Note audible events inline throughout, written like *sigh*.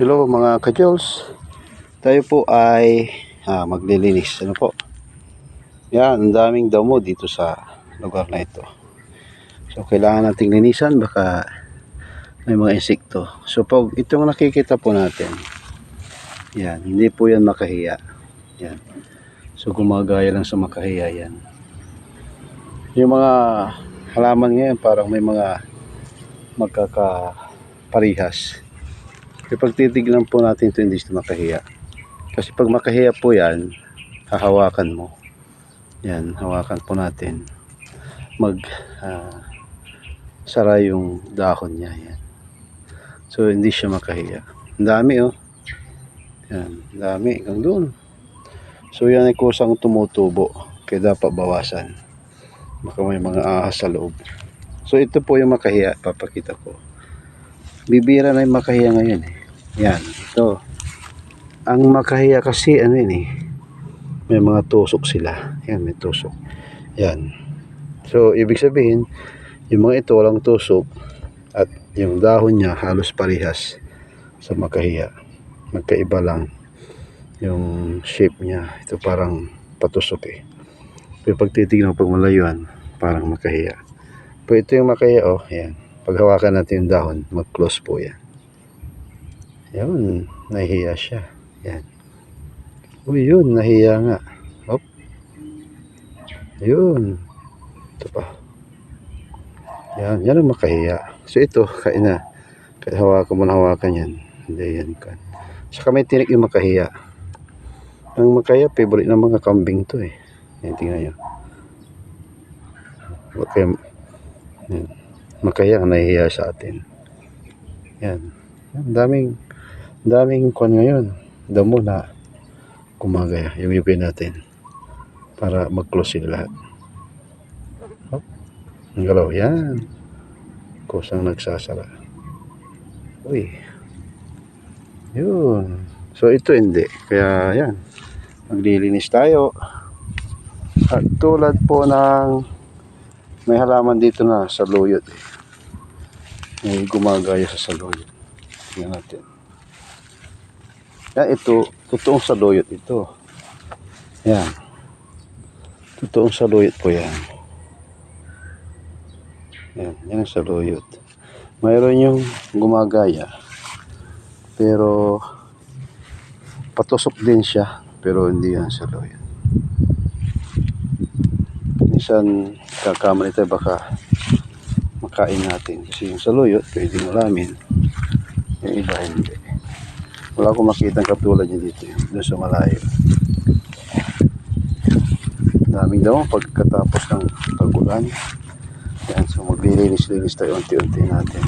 Hello mga ka-Jules. Tayo po ay ah, maglilinis. Ano po? Yan, ang daming damo dito sa lugar na ito. So, kailangan nating linisan. Baka may mga insekto. So, pag itong nakikita po natin, yan, hindi po yan makahiya. Yan. So, gumagaya lang sa makahiya yan. Yung mga halaman ngayon, parang may mga magkakaparihas. Kaya pag titignan po natin ito, hindi siya makahiya. Kasi pag makahiya po yan, hahawakan mo. Yan, hawakan po natin. Mag ah, sara yung dahon niya. Yan. So, hindi siya makahiya. Ang dami oh. Yan, dami. Hanggang doon. So, yan ay kusang tumutubo. Kaya dapat bawasan. Baka may mga ahas sa loob. So, ito po yung makahiya. Papakita ko. Bibira na yung makahiya ngayon eh. Yan, ito. Ang makahiya kasi, ano yun eh, may mga tusok sila. Yan, may tusok. Yan. So, ibig sabihin, yung mga ito walang tusok at yung dahon niya halos parehas sa makahiya. Magkaiba lang yung shape niya. Ito parang patusok eh. Pero pag titignan pag malayuan, parang makahiya. Pero ito yung makahiya, oh, yan. Pag hawakan natin yung dahon, mag-close po yan. Yun, nahihiya siya. Yan. Uy, yun, nahiya nga. Hop. Yun. Ito pa. Yan, yan ang makahiya. So ito, kain na. Kahit hawakan mo na hawakan yan. Hindi yan kan. Saka may tinik yung makahiya. Ang makahiya, favorite ng mga kambing to eh. Yan, tingnan nyo. Okay. Yan. Makahiya ang nahihiya sa atin. Yan. Yan, daming daming kwan ngayon. Damo na kumagaya. Yung ipin natin. Para mag-close sila lahat. Hop. Ang galaw. Yan. Kusang nagsasara. Uy. Yun. So ito hindi. Kaya yan. Maglilinis tayo. At tulad po ng may halaman dito na sa luyot eh. May gumagaya sa saluyot. Tingnan natin. Yan, ito, totoong saluyot ito. Yan. Totoong saluyot po yan. Yan, yan ang saluyot. Mayroon yung gumagaya. Pero, patusok din siya. Pero hindi yan saluyot. Minsan, kakamali tayo baka makain natin. Kasi yung saluyot, pwedeng ulamin. Yung iba hindi. Wala akong makita katulad niya dito. Yung doon sa malayo. Daming daw pagkatapos ng pagulan. Yan, so maglilinis-linis tayo unti-unti natin.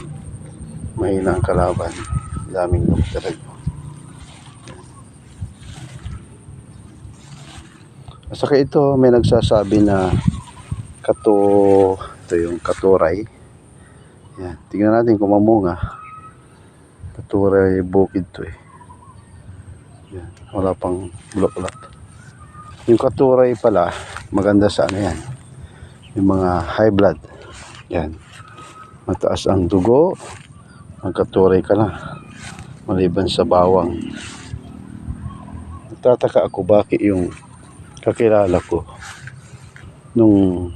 Mahina ang kalaban. Daming daw talaga. Saka ito, may nagsasabi na kato, ito yung katuray. Yan, tingnan natin kung mamunga. Katuray bukid to eh. Yan, wala pang bulak-bulak. Yung katuray pala, maganda sa ano yan. Yung mga high blood. Yan. Mataas ang dugo, magkaturay ka na. Maliban sa bawang. Nagtataka ako bakit yung kakilala ko nung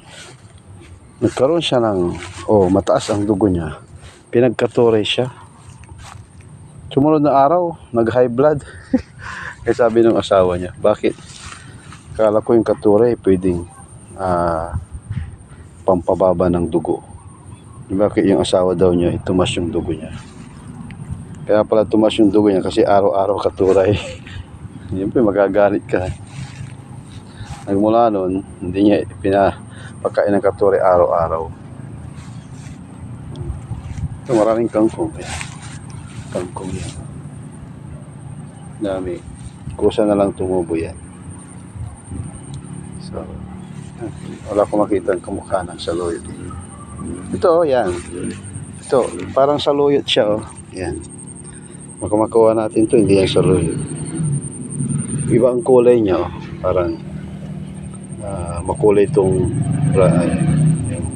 nagkaroon siya ng oh mataas ang dugo niya pinagkaturay siya sumunod na araw nag high blood *laughs* kaya sabi ng asawa niya bakit kala ko yung katuray pwedeng ah, pampababa ng dugo bakit yung asawa daw niya tumas yung dugo niya kaya pala tumas yung dugo niya kasi araw-araw katuray *laughs* Siyempre magagalit ka nagmula noon, hindi niya pinapakain ng katuri araw-araw. Ito maraming kangkong. Kangkong yan. Dami. Kusa na lang tumubo yan. So, wala ko makita ang kamukha ng saluyot. Ito, yan. Ito, parang saluyot siya, oh. Yan. Makamakuha natin to hindi yan saluyot. Iba ang kulay niya, oh. Parang ah, makulay itong uh, yung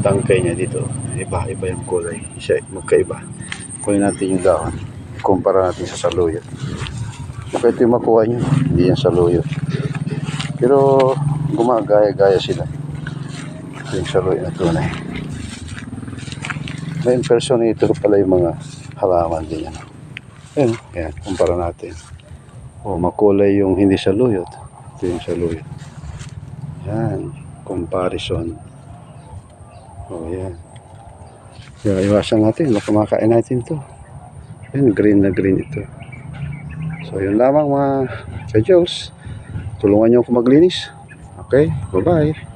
tangkay niya dito. Iba, iba yung kulay. Siya, magkaiba. Kunin natin yung dahon. kumpara natin sa saluyot. Yung makuha nyo, hindi yan saluyot. Pero gumagaya-gaya sila. Ito yung saluyot na tunay. May impersonator pala yung mga halaman din yan. Ayan, ayan, kumpara natin. O, makulay yung hindi saluyot. Ito yung saluyot. Yan, comparison. O, yan. Kaya iwasan natin, baka makain natin to. Yan, green na green ito. So, yun lamang mga ka-Diyos. Tulungan niyo ako maglinis. Okay, bye-bye.